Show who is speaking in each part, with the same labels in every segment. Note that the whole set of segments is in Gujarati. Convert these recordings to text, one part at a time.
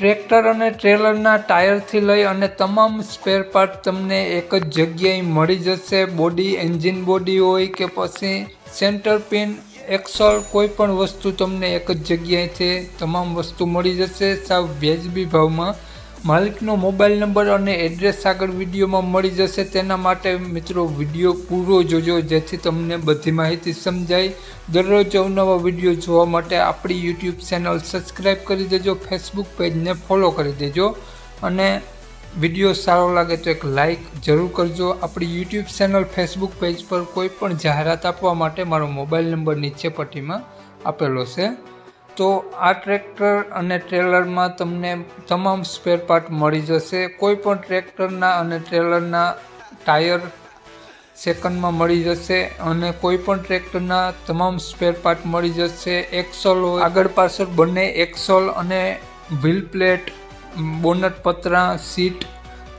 Speaker 1: ટ્રેક્ટર અને ટ્રેલરના ટાયરથી લઈ અને તમામ સ્પેર પાર્ટ તમને એક જ જગ્યાએ મળી જશે. બોડી એન્જિન બોડી હોય કે પછી સેન્ટર પિન એક્સોલ કોઈ પણ વસ્તુ તમને એક જ જગ્યાએથી તમામ વસ્તુ મળી જશે. સાવ વ્યાજબી ભાવમાં માલિકનો મોબાઈલ નંબર અને એડ્રેસ આગળ વિડીયોમાં મળી જશે. તેના માટે મિત્રો વીડિયો પૂરો જોજો, જેથી તમને બધી માહિતી સમજાય. દરરોજ અવનવા વીડિયો જોવા માટે આપણી યુટ્યુબ ચેનલ સબસ્ક્રાઈબ કરી દેજો, ફેસબુક પેજને ફોલો કરી દેજો અને વીડિયો સારો લાગે તો એક લાઈક જરૂર કરજો. આપણી યુટ્યુબ ચેનલ, ફેસબુક પેજ પર કોઈ પણ જાહેરાત આપવા માટે મારો મોબાઈલ નંબર નીચે પટ્ટીમાં આપેલો છે. તો આ ટ્રેક્ટર અને ટ્રેલરમાં તમને તમામ સ્પેર પાર્ટ મળી જશે. કોઈ પણ ટ્રેક્ટરના અને ટ્રેલરના ટાયર સેકન્ડમાં મળી જશે અને કોઈ પણ ટ્રેક્ટરના તમામ સ્પેર પાર્ટ મળી જશે. એક્સોલ હોય, આગળ પાછળ બંને એક્સોલ અને વ્હીલ પ્લેટ બોનટ પતરા, સીટ,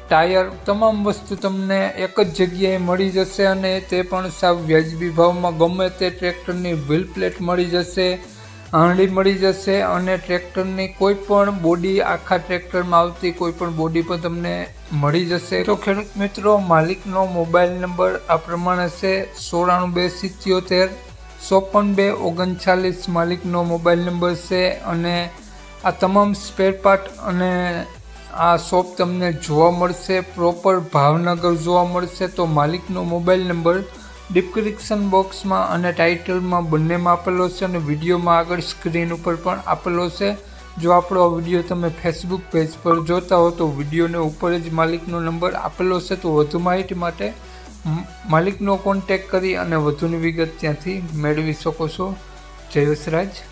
Speaker 1: ટાયર, તમામ વસ્તુ તમને એક જ જગ્યાએ મળી જશે અને તે પણ સાવ વ્યાજબી ભાવમાં ગમે તે ટ્રેક્ટરની વ્હીલ પ્લેટ મળી જશે. આંડી મળી જશે અને ટ્રેક્ટરની કોઈ પણ બોડી આખા ટ્રેક્ટરમાં આવતી કોઈ પણ બોડી પણ તમને મળી જશે. તો ખેડૂત મિત્રો, માલિકનો મોબાઈલ નંબર આ પ્રમાણે છે સોળાણું બે સિત્યોતેર ચોપન બે ઓગણચાલીસ માલિકનો મોબાઈલ નંબર છે અને આ તમામ સ્પેર પાર્ટ અને આ શોપ તમને જોવા મળશે. પ્રોપર ભાવનગર જોવા મળશે. તો માલિકનો મોબાઈલ નંબર ડિસ્ક્રિપ્શન બોક્સમાં અને ટાઇટલમાં બંનેમાં આપેલો છે અને વિડીયોમાં આગળ સ્ક્રીન ઉપર પણ આપેલો છે. જો આપણો આ વીડિયો તમે ફેસબુક પેજ પર જોતા હો તો વિડીયોને ઉપર જ માલિકનો નંબર આપેલો છે તો વધુ માહિતી માટે માલિકનો કોન્ટેક કરી અને વધુની વિગત ત્યાંથી મેળવી શકો છો. જય વસરાજ